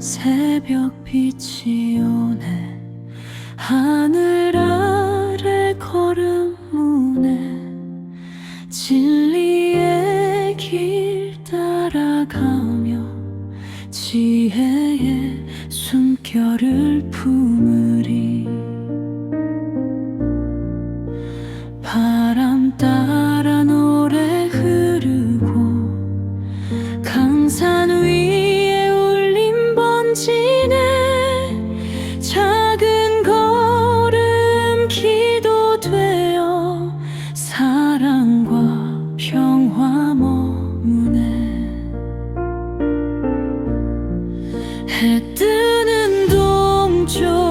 새벽 빛이 오네. 하늘 아래 걸음 무네. 진리의 길 따라가며 지혜의 숨결을 품으리. 바람 따라 해 뜨는 동쪽